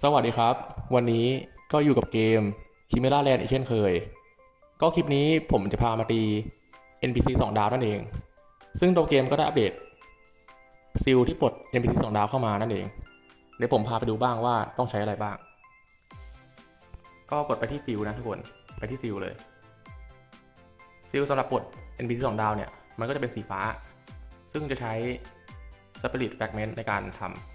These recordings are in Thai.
สวัสดีครับ วันนี้ก็อยู่กับเกม Chimera Land อีกเช่นเคย ก็คลิปนี้ผมจะพามาตี NPC 2 ดาวนั่นเอง ซึ่งตัวเกมก็ได้อัปเดตซิลที่ปลด NPC 2 ดาวเข้ามานั่นเอง เดี๋ยวผมพาไปดูบ้างว่าต้องใช้อะไรบ้าง ก็กดไปที่ฟิลนะทุกคน ไปที่ซิลเลยซิลสำหรับปลด NPC 2 ดาวเนี่ย มันก็จะเป็นสีฟ้า ซึ่งจะใช้ Spirit Fragment ในการทำ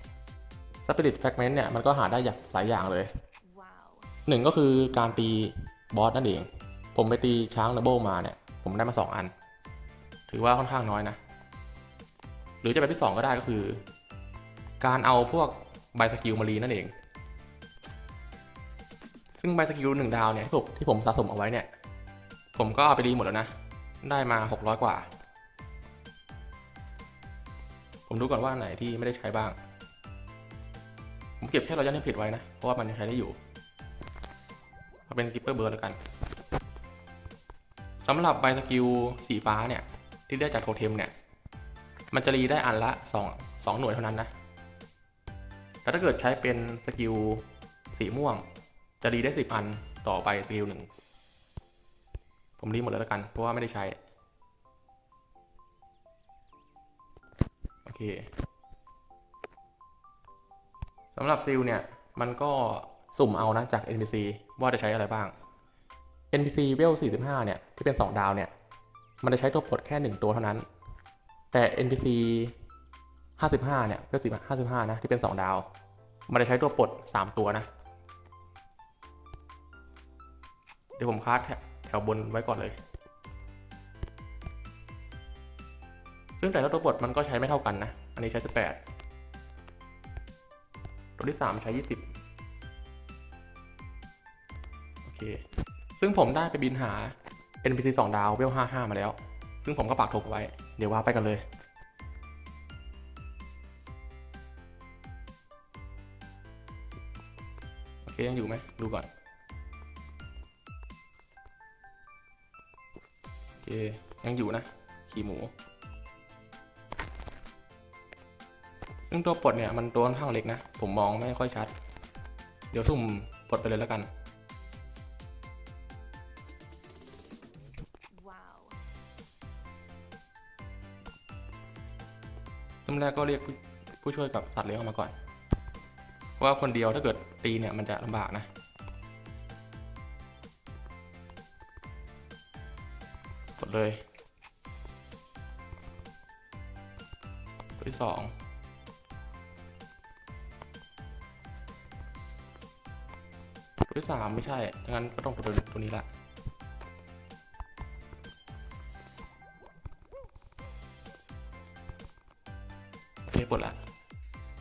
Spirit Fragment เนี่ยมันก็หาได้จากหลายอย่างเลย Wow. หนึ่งก็คือการตีบอสนั่นเอง ผมไปตีช้างดับเบิลมาเนี่ย ผมได้มา 2 อัน ถือว่าค่อนข้างน้อยนะ หรือจะเป็นที่ 2 ก็ได้ก็คือ การเอาพวกใบสกิลมารีนั่นเอง ซึ่งใบสกิลหนึ่งดาวเนี่ยที่ผมที่ผมสะสมเอาไว้เนี่ย ผมก็เอาไปรีหมดแล้วนะ ได้มา 600 กว่า ผมดูก่อนว่าอันไหนที่ไม่ได้ใช้บ้าง ผมเก็บแค่รอยยันให้ผิดไว้นะ เพราะว่ามันยังใช้ได้อยู่เอาเป็นกิปเปอร์เบิร์ดแล้วกันสำหรับใบสกิลสีฟ้าเนี่ย ที่ได้จากโทเทมเนี่ย มันจะรีได้อันละ2 2หน่วยเท่านั้นนะแต่ถ้าเกิดใช้เป็นสกิลสีม่วง จะรีได้ 10 อันต่อไปสกิลหนึ่งผมรีหมดแล้วแล้วกัน เพราะว่าไม่ได้ใช้ โอเค สำหรับซิลเนี่ย มันก็สุ่มเอานะจาก NPC ว่าจะใช้อะไรบ้าง NPC เวล 45 เนี่ย ที่เป็น 2 ดาวเนี่ย มันจะใช้ตัวปลดแค่ 1 ตัวเท่านั้น แต่ NPC 55 เนี่ยเวล55 นะ ที่เป็น 2 ดาว มันจะใช้ตัวปลด 3 ตัวนะ เดี๋ยวผมคาดแถวบนไว้ก่อนเลย ซึ่งแต่ละตัวปลดมันก็ใช้ไม่เท่ากันนะ อันนี้ใช้ 18 ตัวที่ 3 ใช้ 20 โอเค ซึ่งผมได้ไปบินหา NPC 2 ดาวเวล55 มาแล้ว ซึ่งผมก็ปักธงไว้ เดี๋ยวว่าไปกันเลยโอเคยังอยู่ไหมดูก่อน โอเค ยังอยู่นะ ขี่หมู ซึ่งตัวปลดเนี่ยมันตัวค่อนข้างเล็กนะ ผมมองไม่ค่อยชัด เดี๋ยวสุ่มปลดไปเลยแล้วกันซุ่มแรกก็เรียกผู้ช่วยกับสัตว์เลี้ยงออกมาก่อน ว่าคนเดียวถ้าเกิดตีเนี่ยมันจะลำบากนะกดเลยตัวที่สอง ตัวที่สามไม่ใช่ถ้างั้นก็ต้องตัวตัวนี้ละโอเคปลดละ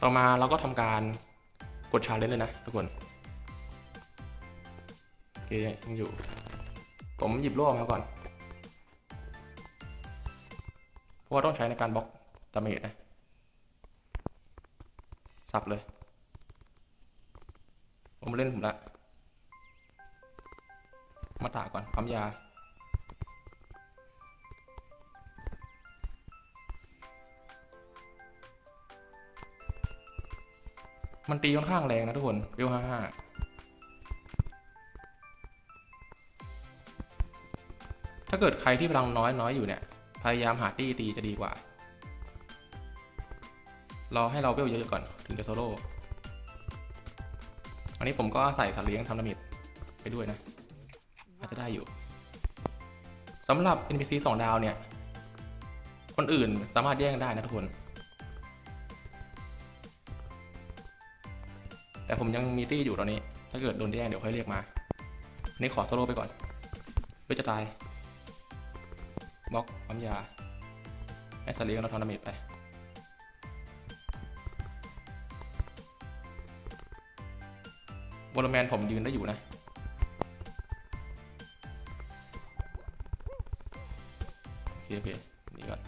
ต่อมาเราก็ทำการกดชาเลนจ์เลยนะทุกคนโอเคยังอยู่ ผมหยิบโล่มาก่อน เพราะว่าต้องใช้ในการบล็อกดาเมจนะ สับเลย ผมเล่นผมละ มาตาก่อนปั๊มยา มันตีค่อนข้างแรงนะทุกคนเวลห้าห้าถ้าเกิดใครที่พลังน้อยน้อยอยู่เนี่ย พยายามหาตี้ตีจะดีกว่า รอให้เราเวลเยอะๆก่อนถึงจะโซโล่ อันนี้ผมก็ใส่สัตว์เลี้ยงทำดาเมจไปด้วยนะ อาจจะได้อยู่สำหรับ NPC 2ดาวเนี่ย คนอื่นสามารถแย่งได้นะทุกคน แต่ผมยังมีตี้อยู่ตอนนี้ ถ้าเกิดโดนแย่งเดี๋ยวค่อยเรียกมานนี้ขอโซโล่ไปก่อนเพื่อจะตายบล็อกปั๊มยาให้สัตว์เลี้ยงเราทำดาเมจไปวอลแมนผมยืนได้อยู่นะ โอเคนี่ก่อน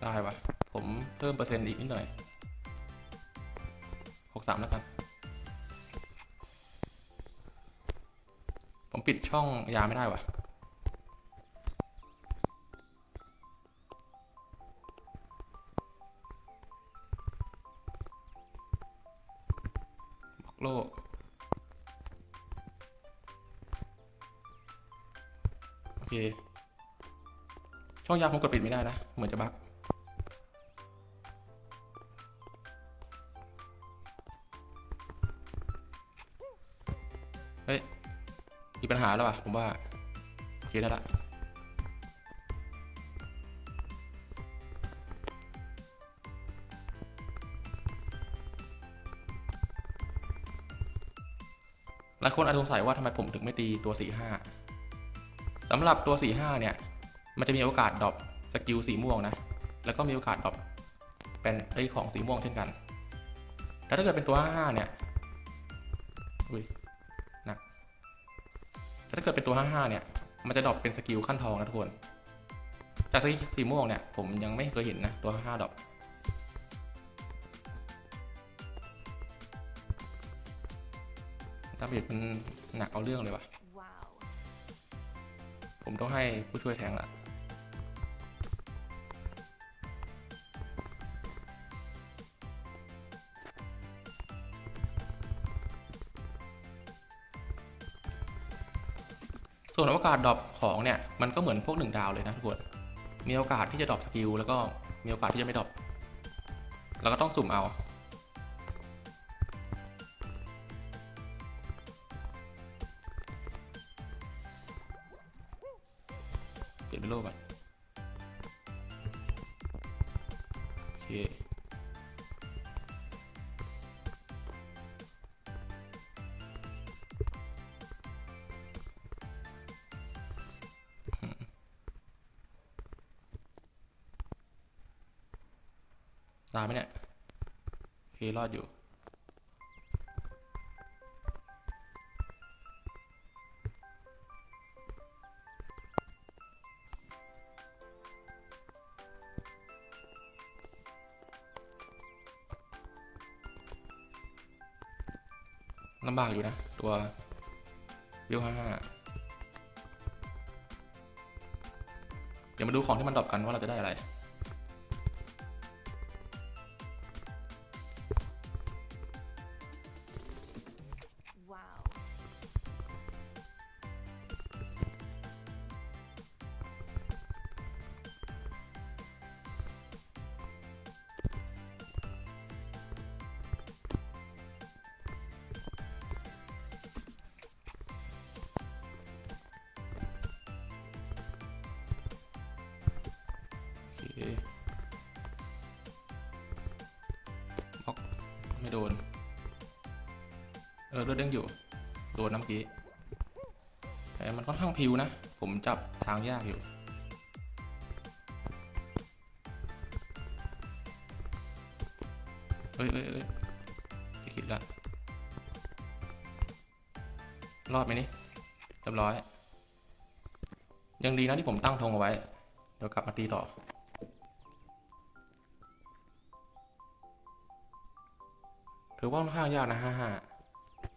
ได้ปะผมเพิ่มเปอร์เซ็นต์อีกนิดหน่อยหกสามแล้วกันผมปิดช่องยาไม่ได้วะ ช่องยางผมกดปิดไม่ได้นะ เหมือนจะบั๊กเฮ้ย มีปัญหาแล้วว่ะ ผมว่า โอเคได้ละหลายคนอาจสงสัยว่าทำไมผมถึงไม่ตีตัว 45สำหรับตัว 45 เนี่ย มันจะมีโอกาสดรอปสกิลสีม่วงนะ แล้วก็มีโอกาสดรอปเป็นไอยของสีม่วงเช่นกัน แต่ถ้าเกิดเป็นตัว55เนี่ย อุ้ยหนักแต่ถ้าเกิดเป็นตัว55เนี่ย มันจะดรอปเป็นสกิลขั้นทองนะทุกคน แต่สกิลสีม่วงเนี่ย ผมยังไม่เคยเห็นนะ ตัว55ดรอปดาเมจมันหนักเอาเรื่องเลยว่ะ Wow. ผมต้องให้ผู้ช่วยแทงละ วนโอกาสดรอปของเนี่ยมันก็เหมือนพวกหนึ่งดาวเลยนะทุกคนมีโอกาสที่จะดรอปสกิลแล้วก็มีโอกาสที่จะไม่ดรอปเราก็ต้องสุ่มเอาเปลี่ยนเป็นโลกก่อนโอเค ตามไหมเนี่ยโอเครอดอยู่ ลำบากอยู่นะ ตัววิวห้าเดี๋ยวมาดูของที่มันดรอปกันว่าเราจะได้อะไร โดน เออเลือดเด้งอยู่ โดนน้ำกี้ แต่มันค่อนข้างพิวนะ ผมจับทางยากอยู่ เอ้ยเอ้ยเอ้ยไม่คิดละรอดไหมนี่เรียบร้อย ยังดีนะที่ผมตั้งธงเอาไว้ เดี๋ยวกลับมาตีต่อ ถือว่าค่อนข้างยากนะห้าห้า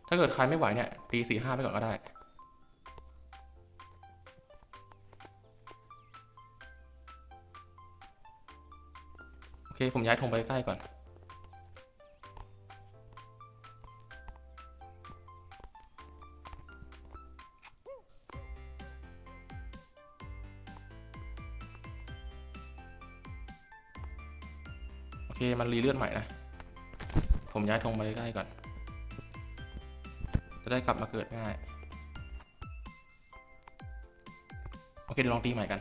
ถ้าเกิดใครไม่ไหวเนี่ยตีสี่ห้าไปก่อนก็ได้ โอเค ผมย้ายธงไปใกล้ก่อน โอเค มันรีเลือดใหม่นะ ผมย้ายธงไปใกล้ก่อน จะได้กลับมาเกิดง่าย โอเคเดี๋ยวลองตีใหม่กัน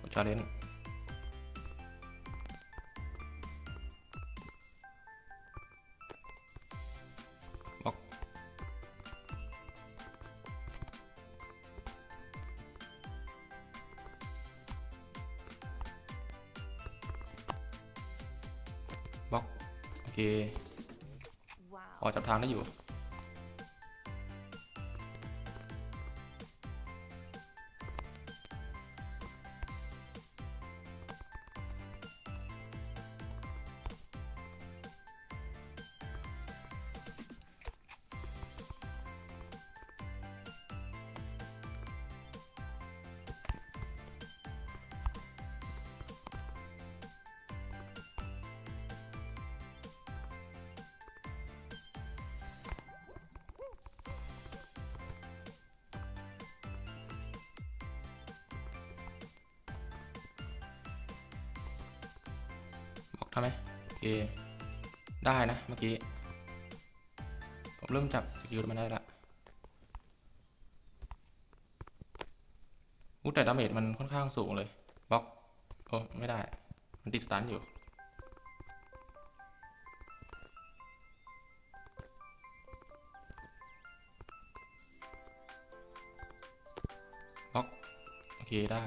กดชาเลนบ อยู่ ทำไหมโอเค ได้นะเมื่อกี้ ผมเริ่มจับสกิลมันได้ละอู้แต่ดาเมจมันค่อนข้างสูงเลยบล็อกโอ้ไม่ได้ มันติดสตันอยู่บล็อกโอเคได้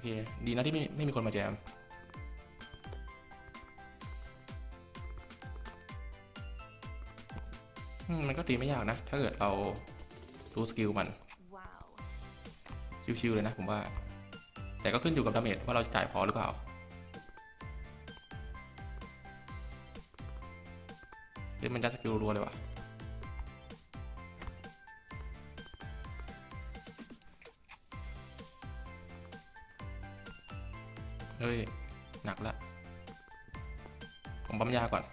เค ดีนะที่ไม่ไม่มีคนมาแจมมันก็ตีไม่ยากนะ ถ้าเกิดเรารู้สกิลมัน Wow. ชิวๆเลยนะผมว่า แต่ก็ขึ้นอยู่กับดาเมจว่าเราจะจ่ายพอหรือเปล่า เดี๋ยวมันจะสกิลรัวเลยว่ะ เฮ้ย หนักละ ผมปั๊มยาก่อน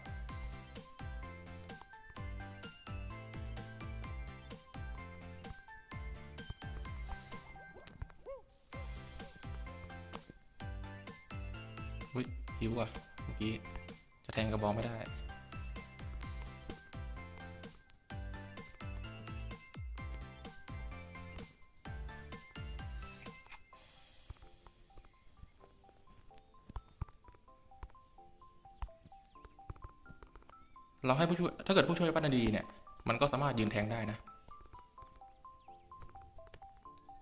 อุ้ยหิวอะ เมื่อกี้ จะแทงกระบองไม่ได้ เราให้ผู้ช่วยถ้าเกิดผู้ช่วยปั้นดีเนี่ย มันก็สามารถยืนแทงได้นะ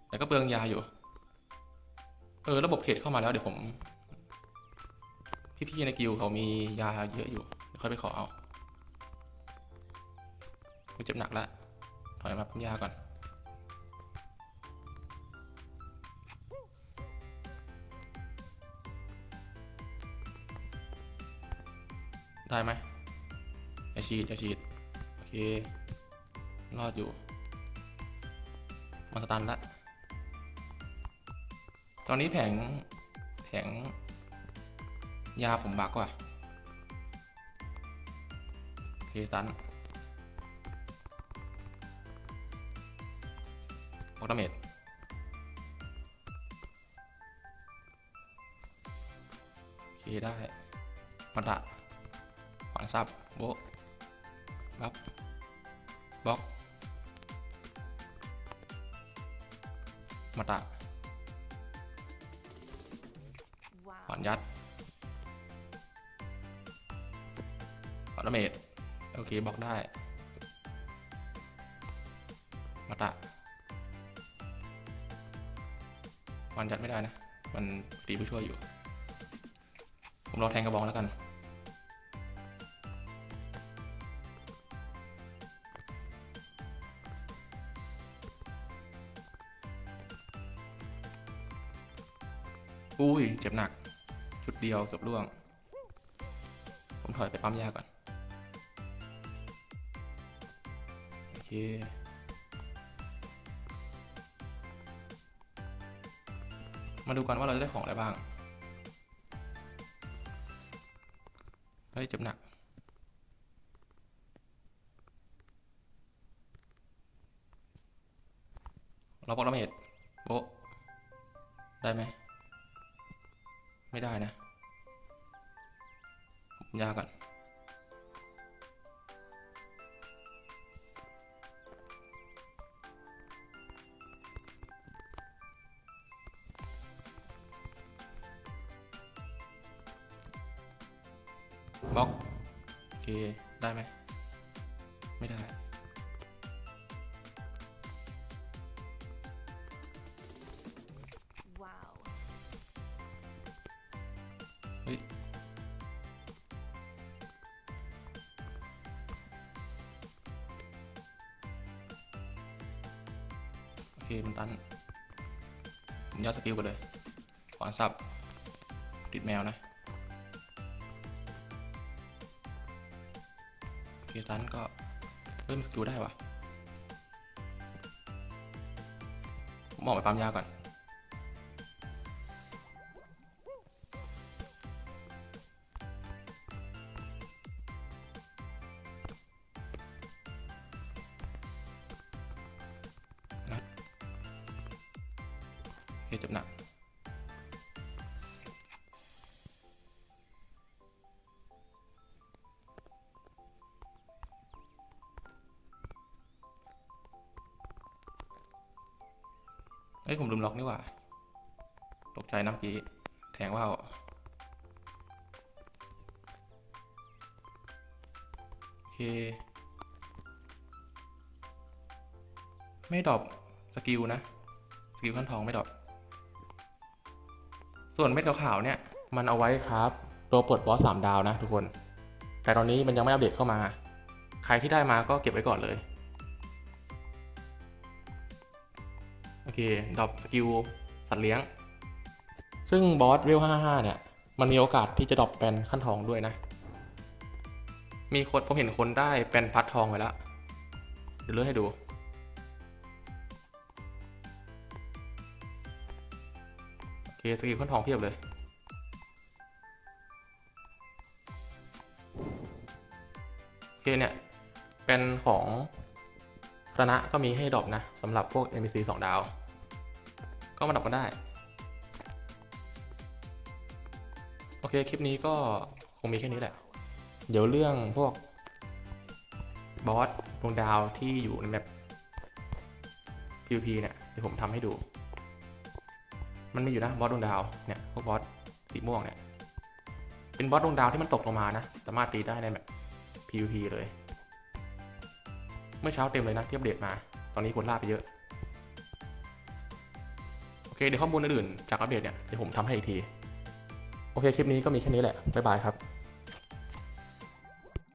แต่ก็เปลืองยาอยู่ เออ ระบบเพจเข้ามาแล้วเดี๋ยวผม พี่ๆในกิลเขามียาเยอะอยู่เดี๋ยวค่อยไปขอเอาเจ็บหนักและถอยมาปั๊มยาก่อนได้ไหม อย่าฉีดอย่าฉีดโอเครอดอยู่มาสตันละตอนนี้แผงแผงยาผมบักว่ะโอเคตันออกดาเมจโอเคได้มาตะขวานซับโบะ บัฟบล็อกมาตะ Wow. ขวานยัดขวานดาเมจโอเคบล็อกได้ มาตะขวานยัดไม่ได้นะ มันตีผู้ช่วยอยู่ ผมรอแทงกระบองแล้วกัน อุ้ย เจ็บหนักชุดเดียวเกือบร่วง ผมถอยไปปั๊มยาก่อน โอเค มาดูกันว่าเราจะได้ของอะไรบ้าง เฮ้ย เจ็บหนักเราบอกดาเมจโบได้ไหม ไม่ได้นะยาก่อนบล็อก โอเค ได้ไหม มันตันผมยัดสกิลไปเลย ขวานสับติดแมวนะพีตันก็เพิ่มนสกิลได้วะผมออกไปปั๊มยาก่อน ว่า ตกใจน้ำกี้ แทงว่าวโอเค ไม่ดรอปสกิลนะ สกิลขั้นทองไม่ดรอปส่วนเม็ดขาวๆเนี่ย มันเอาไว้ครับ ตัวปลดบอสสามดาวนะทุกคน แต่ตอนนี้มันยังไม่อัปเดตเข้ามา ใครที่ได้มาก็เก็บไว้ก่อนเลย เคดรอปสกิลสัตว์เลี้ยง ซึ่งบอสเวล55 เนี่ย มันมีโอกาสที่จะดรอปแปนขั้นทองด้วยนะ มีคนผมเห็นคนได้แปนพัดทองไปแล้ว เดี๋ยวเลื่อนให้ดู โอเคสกิลขั้นทองเพียบเลยโอเคเนี่ยเป็นของคณะก็มีให้ดรอปนะสำหรับพวก NPC 2 ดาว ก็มาดรอปกันได้ โอเค คลิปนี้ก็คงมีแค่นี้แหละ เดี๋ยวเรื่องพวก บอสดวงดาวที่อยู่ในแมป PVP เนี่ยเดี๋ยวผมทำให้ดู มันมีอยู่นะบอสดวงดาวเนี่ยพวกบอสสีม่วงเนี่ยเป็นบอสดวงดาวที่มันตกลงมานะ สามารถตีได้ในแมป PVP เลย เมื่อเช้าเต็มเลยนะที่อัปเดตมา ตอนนี้คนล่าไปเยอะ อเคเดี๋ยวข้อมูลอื่นๆจากอัปเดตเนี่ยเดี๋ยวผมทำให้อีกที โอเคคลิปนี้ก็มีแค่นี้แหละบ๊ายบายครับ